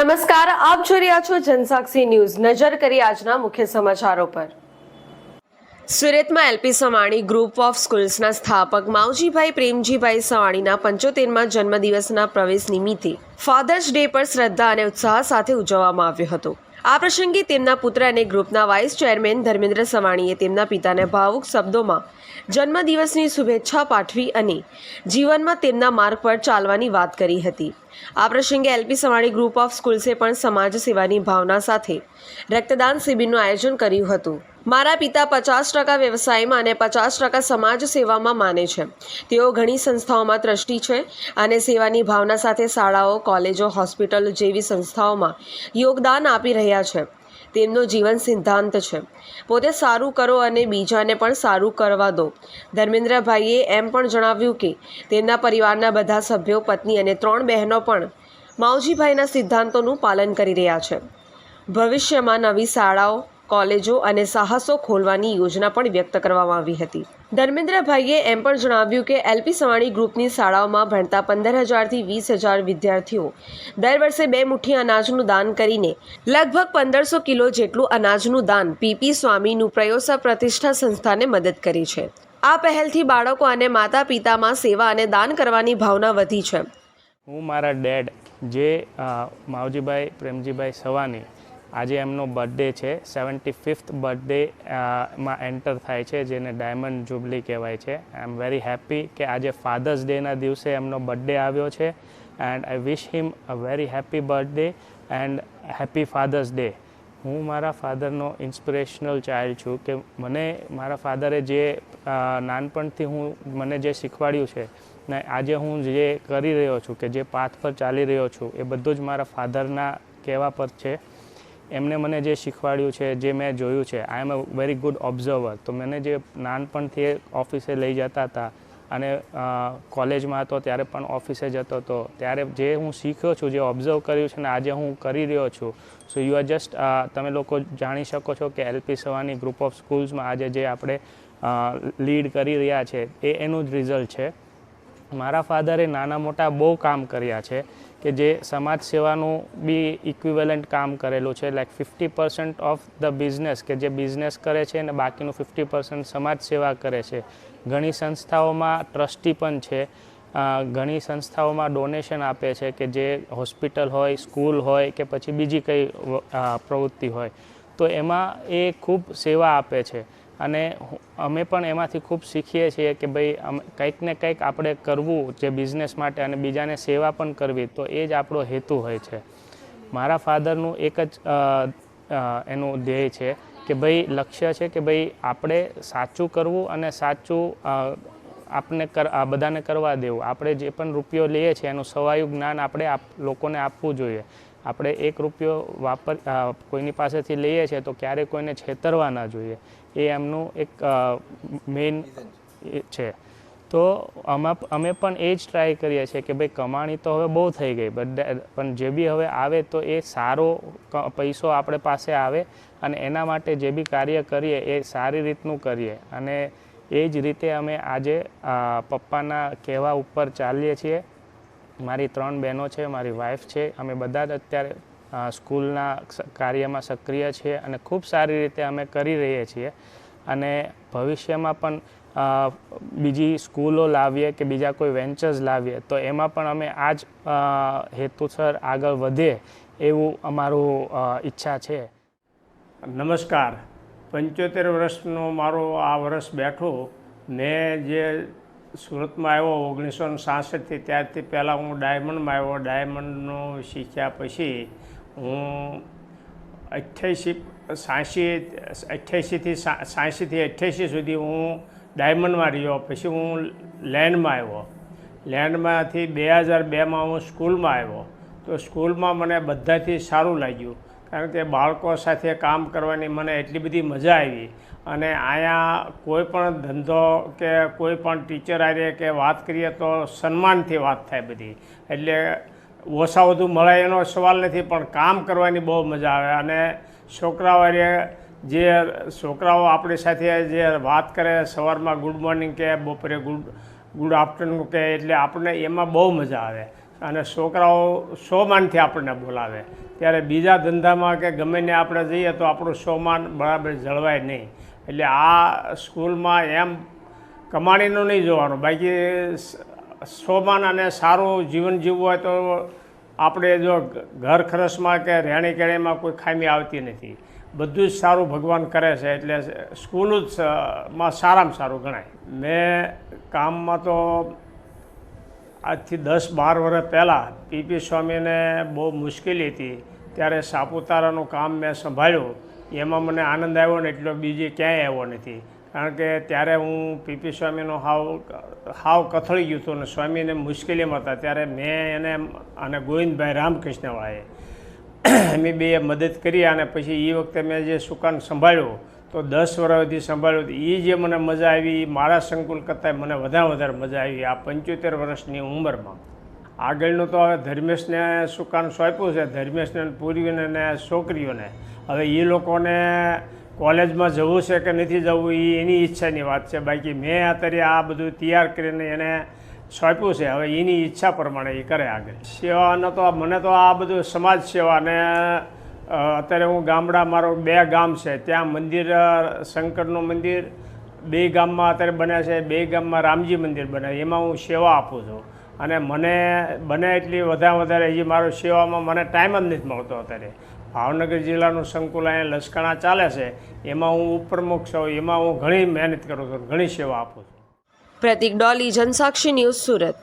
નમસ્કાર, આપ જોઈ રહ્યા છો જનસાક્ષી ન્યૂઝ. નજર કરી આજના મુખ્ય સમાચારો પર. સુરતમાં એલપી સવાણી ગ્રુપ ઓફ સ્કૂલ્સના સ્થાપક માવજીભાઈ પ્રેમજીભાઈ સવાણીના પંચોતેરમાં જન્મદિવસના પ્રવેશ નિમિત્તે ફાધર્સ ડે પર શ્રદ્ધા અને ઉત્સાહ સાથે ઉજવવામાં આવ્યો હતો. આ પ્રસંગે તેમના પુત્ર અને ગ્રુપના વાઇસ ચેરમેન ધર્મેન્દ્ર સવાણીએ તેમના પિતાને ભાવુક શબ્દોમાં જન્મદિવસની શુભેચ્છા પાઠવી અને જીવનમાં તેમના માર્ગ પર ચાલવાની વાત કરી હતી. આ પ્રસંગે એલપી સવાણી ગ્રુપ ઓફ સ્કૂલ્સે પણ સમાજ સેવાની ભાવના સાથે રક્તદાન શિબિરનું આયોજન કર્યું હતું. મારા પિતા પચાસ ટકા વ્યવસાયમાં અને પચાસ ટકા સમાજ સેવામાં માને છે. તેઓ ઘણી સંસ્થાઓમાં ટ્રસ્ટી છે અને સેવાની ભાવના સાથે શાળાઓ, કોલેજો, હોસ્પિટલ જેવી સંસ્થાઓમાં યોગદાન આપી રહ્યા છે. તેમનો જીવન સિદ્ધાંત છે. પોતે સારું કરો અને બીજાને પણ સારું કરવા દો. ધર્મેન્દ્રભાઈએ એમ પણ જણાવ્યું કે, તેમના પરિવારના બધા સભ્યો, પત્ની અને ત્રણ બહેનો પણ માવજીભાઈના સિદ્ધાંતોનું પાલન કરી રહ્યા છે. ભવિષ્યમાં નવી શાળાઓ કોલેજો અને સાહસો ખોલવાની યોજના પણ વ્યક્ત કરવામાં આવી હતી. ધર્મેન્દ્રભાઈએ એમ પણ જણાવ્યું કે એલપી સવાણી ગ્રુપની શાળાઓમાં ભણતા પંદર હજારથી વીસ હજાર વિદ્યાર્થીઓ દર વર્ષે બે મુઠ્ઠી અનાજનું દાન કરીને લગભગ પંદરસો કિલો જેટલું અનાજનું દાન પીપી સ્વામીનું પ્રયોસા પ્રતિષ્ઠા સંસ્થાને મદદ કરી છે. આ પહેલથી બાળકો અને માતા પિતામાં સેવા અને દાન કરવાની ભાવના વધી છે. હું મારા ડેડ જે માવજીભાઈ, પ્રેમજીભાઈ સવાની આજે એમનો બર્થડે છે. સેવન્ટી ફિફ્થ બર્થડે માં એન્ટર થાય છે, જેને ડાયમંડ જુબલી કહેવાય છે. આઈ એમ વેરી હેપી કે આજે ફાધર્સ ડેના દિવસે એમનો બર્થડે આવ્યો છે. And I wish him a very happy birthday and happy father's day હું મારા ફાધરનો ઇન્સ્પિરેશનલ ચાઇલ્ડ છું કે મને મારા ફાધરે જે નાનપણથી હું મને જે શીખવાડ્યું છે ને આજે હું જે કરી રહ્યો છું કે જે પાથ પર ચાલી રહ્યો છું એ બધું જ મારા ફાધરના કહેવા પર છે. એમને મને જે શીખવાડ્યું છે, જે મેં જોયું છે I am a very good observer તો મને જે નાનપણથી ઓફિસે લઈ જતા હતા અને કોલેજમાં હતો, ત્યારે પણ ઓફિસે જતો હતો. ત્યારે જે હું શીખ્યો છું, જે ઓબ્ઝર્વ કર્યું છે ને, આજે હું કરી રહ્યો છું. સો યુ આર જસ્ટ તમે લોકો જાણી શકો છો કે એલપી સવાની ગ્રુપ ઓફ સ્કૂલ્સમાં આજે જે આપણે લીડ કરી રહ્યા છે, એ એનું જ રિઝલ્ટ છે. મારા ફાધરે નાના મોટા બહુ કામ કર્યા છે કે જે સમાજ સેવાનું બી ઇક્વિવેલન્ટ કામ કરેલું છે. Like fifty percent of the business કે જે બિઝનેસ કરે છે અને બાકીનું ફિફ્ટી પર્સન્ટ સમાજ સેવા કરે છે. ઘણી સંસ્થાઓમાં ટ્રસ્ટી પણ છે. ઘણી સંસ્થાઓમાં ડોનેશન આપે છે કે જે હોસ્પિટલ હોય સ્કૂલ હોય કે પછી બીજી કંઈ પ્રવૃત્તિ હોય. તો એમાં એ ખૂબ સેવા આપે છે. અને અમે પણ એમાંથી ખૂબ શીખીએ છીએ કે ભાઈ કંઈક ને કંઈક આપણે કરવું જે બિઝનેસ માટે અને બીજાને સેવા પણ કરવી, તો એ જ આપણો હેતુ હોય છે. મારા ફાધરનું એક જ એનું ધ્યેય છે કે ભાઈ લક્ષ્ય છે કે ભાઈ આપણે સાચું કરવું અને સાચું આપને કર, આ બધાને કરવા દેવું. આપણે જે પણ રૂપિયો લઈએ છીએ એનું સવાયું જ્ઞાન આપણે આપ, લોકોને આપવું જોઈએ. આપણે એક રૂપિયો વાપર કોઈની પાસેથી લઈએ છીએ તો ક્યારેય કોઈને છેતરવા ના જોઈએ. એ એમનું એક મેઇન છે. તો આમાં અમે પણ એ જ ટ્રાય કરીએ છીએ કે ભાઈ કમાણી તો હવે બહુ થઈ ગઈ, બટ પણ જે બી હવે આવે તો એ સારો પૈસો આપણે પાસે આવે અને એના માટે જે બી કાર્ય કરીએ એ સારી રીતનું કરીએ. અને એ જ રીતે અમે આજે પપ્પાના કહેવા ઉપર ચાલીએ છીએ. મારી ત્રણ બહેનો છે, મારી વાઈફ છે. અમે બધા જ અત્યારે સ્કૂલના કાર્યમાં સક્રિય છીએ અને ખૂબ સારી રીતે અમે કરી રહીએ છીએ. અને ભવિષ્યમાં પણ બીજી સ્કૂલો લાવીએ કે બીજા કોઈ વેન્ચર્સ લાવીએ, તો એમાં પણ અમે આ જ હેતુસર આગળ વધીએ એવું અમારું ઈચ્છા છે. નમસ્કાર. પંચોતેર વર્ષનો મારો આ વર્ષ બેઠો મેં જે સુરતમાં આવ્યો ઓગણીસો સાસઠથી ત્યારથી પહેલાં હું ડાયમંડમાં આવ્યો. ડાયમંડનું શીખ્યા પછી હું અઠ્યાસી, સાંસી, અઠ્યાસીથી સાંસીથી અઠ્યાસી સુધી હું ડાયમંડમાં રહ્યો. પછી હું લેન્ડમાં આવ્યો. લેન્ડમાંથી બે હજાર બેમાં હું સ્કૂલમાં આવ્યો. તો સ્કૂલમાં મને બધાથી સારું લાગ્યું. કારણ કે બાળકો સાથે કામ કરવાની મને એટલી બધી મજા આવી. અને અહીંયા કોઈ પણ ધંધો કે કોઈ પણ ટીચર આરે કે વાત કરીએ તો સન્માનથી વાત થાય બધી. એટલે ઓછા વધુ મળે એનો સવાલ નથી, પણ કામ કરવાની બહુ મજા આવે. અને છોકરાઓએ જે છોકરાઓ આપણી સાથે જે વાત કરે સવારમાં ગુડ મોર્નિંગ કે બપોરે ગુડ ગુડ આફ્ટરનૂન કે એટલે આપણને એમાં બહુ મજા આવે. અને છોકરાઓ સોમાનથી આપણને બોલાવે. ત્યારે બીજા ધંધામાં કે ગમે ને આપણે જઈએ તો આપણું સોમાન બરાબર જળવાય નહીં. એટલે આ સ્કૂલમાં એમ કમાણીનું નહીં જોવાનું. બાકી સોમાન અને સારું જીવન જીવવું હોય તો આપણે જો ઘર ખરસમાં કે રહેણી કેણીમાં કોઈ ખામી આવતી નથી. બધું જ સારું ભગવાન કરે છે એટલે સ્કૂલ જ માં સારામાં સારું ગણાય. મેં કામમાં તો આજથી દસ બાર વર્ષ પહેલાં પીપી સ્વામીને બહુ મુશ્કેલી હતી. ત્યારે સાપુતારાનું કામ મેં સંભાળ્યું. એમાં મને આનંદ આવ્યો ને એટલો બીજે ક્યાંય આવ્યો નથી. કારણ કે ત્યારે હું પીપી સ્વામીનો હાવ હાવ કથળી ગયું હતું અને સ્વામીને મુશ્કેલીમાં હતા. ત્યારે મેં એને અને ગોવિંદભાઈ રામકૃષ્ણવાળાએ અમે બે મદદ કરી અને પછી એ વખતે મેં જે સુકાન સંભાળ્યું તો દસ વર્ષથી સંભાળ્યું એ જે મને મજા આવી મારા સંકુલ કરતાં મને વધારે વધારે મજા આવી. આ પંચોતેર વર્ષની ઉંમરમાં. આગળનું તો હવે ધર્મેશને સુકાન સોંપ્યું છે? ધર્મેશને પૂર્વીને ને છોકરીઓને. હવે એ લોકોને કોલેજમાં જવું છે કે નથી જવું એ એની ઈચ્છાની વાત છે. બાકી મેં અત્યારે આ બધું તૈયાર કરીને એને સોંપ્યું છે. હવે એની ઈચ્છા પ્રમાણે એ કરે આગળ. સેવાનો તો મને તો આ બધું સમાજ સેવા ને અ, અત્યારે હું ગામડા, મારો બે ગામ છે. ત્યાં મંદિર શંકરનું મંદિર, બે ગામમાં અત્યારે બન્યા છે, બે ગામમાં રામજી મંદિર બને એમાં હું સેવા આપું છું. અને મને બને એટલી વધારે વધારે હજી મારો સેવામાં મને ટાઈમ જ નથી મળતો અત્યારે. ભાવનગર જિલ્લાનું સંકુલ અહીંયા લશ્કણા ચાલે છે. એમાં હું ઉપપ્રમુખ છું. એમાં હું ઘણી મહેનત કરું છું. ઘણી સેવા આપું છું. પ્રતિક ડોલી, જનસાક્ષી ન્યૂઝ સુરત.